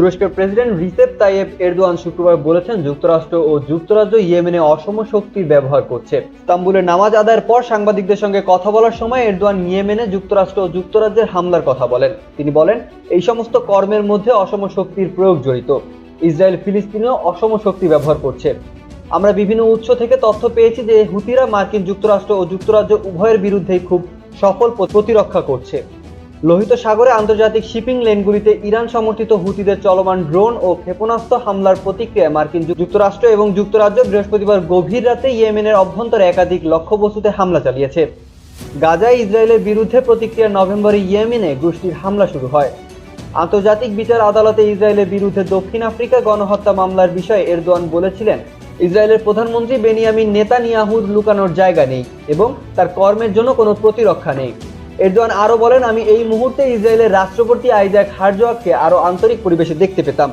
তুরস্কের president Recep Tayyip Erdogan শুক্রবার বলেছেন যুক্তরাষ্ট্র ও যুক্তরাজ্য ইয়েমেনে অসম শক্তির ব্যবহার করছে। ইস্তাম্বুলে নামাজ আদায়ের পর সাংবাদিকদের সঙ্গে কথা বলার সময় এরদোয়ান ইয়েমেনে যুক্তরাষ্ট্র ও যুক্তরাজ্যের হামলার কথা বলেন। তিনি বলেন, এই সমস্ত কর্মের মধ্যে অসম শক্তির প্রয়োগ জড়িত। ইসরায়েল ফিলিস্তিনেও অসম শক্তি ব্যবহার করছে। আমরা বিভিন্ন উৎস থেকে তথ্য পেয়েছি যে হুতিরা মার্কিন যুক্তরাষ্ট্র ও যুক্তরাজ্য উভয়ের বিরুদ্ধেই খুব সফল প্রতিরক্ষা করছে। লোহিত সাগরে আন্তর্জাতিক শিপিং লেনগুলিতে ইরান সমর্থিত হুতিদের চলমান ড্রোন ও ক্ষেপণাস্ত্র হামলার প্রতিক্রিয়ায় মার্কিন যুক্তরাষ্ট্র এবং যুক্তরাজ্য বৃহস্পতিবার গভীর রাতে ইয়েমেনের অভ্যন্তরে একাধিক লক্ষ্যবস্তুতে হামলা চালিয়েছে। গাজায় ইসরায়েলের বিরুদ্ধে প্রতিক্রিয়া নভেম্বরে ইয়েমেনে গোষ্ঠীর হামলা শুরু হয়। আন্তর্জাতিক বিচার আদালতে ইসরায়েলের বিরুদ্ধে দক্ষিণ আফ্রিকা গণহত্যা মামলার বিষয়ে এরদোয়ান বলেছিলেন, ইসরায়েলের প্রধানমন্ত্রী বেনিয়ামিন নেতানিয়াহুর লুকানোর জায়গা নেই এবং তার কর্মের জন্য কোনো প্রতিরক্ষা নেই। এরদোয়ান আরও বলেন, আমি এই মুহূর্তে ইসরায়েলের রাষ্ট্রপতি আইজাক হারজোয়াককে আরও আন্তরিক পরিবেশে দেখতে পেতাম।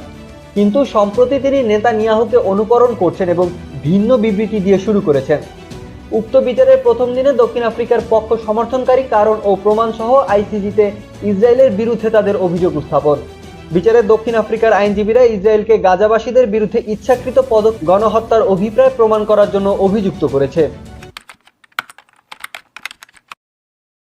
কিন্তু সম্প্রতি তিনি নেতানিয়াহুকে অনুকরণ করছেন এবং ভিন্ন বিবৃতি দিয়ে শুরু করেছেন। উক্ত বিচারের প্রথম দিনে দক্ষিণ আফ্রিকার পক্ষ সমর্থনকারী কারণ ও প্রমাণ সহ আইসিজিতে ইসরায়েলের বিরুদ্ধে তাদের অভিযোগ উত্থাপন। বিচারে দক্ষিণ আফ্রিকার আইনজীবীরা ইসরায়েলকে গাজাবাসীদের বিরুদ্ধে ইচ্ছাকৃত পদক গণহত্যার অভিপ্রায় প্রমাণ করার জন্য অভিযুক্ত করেছে।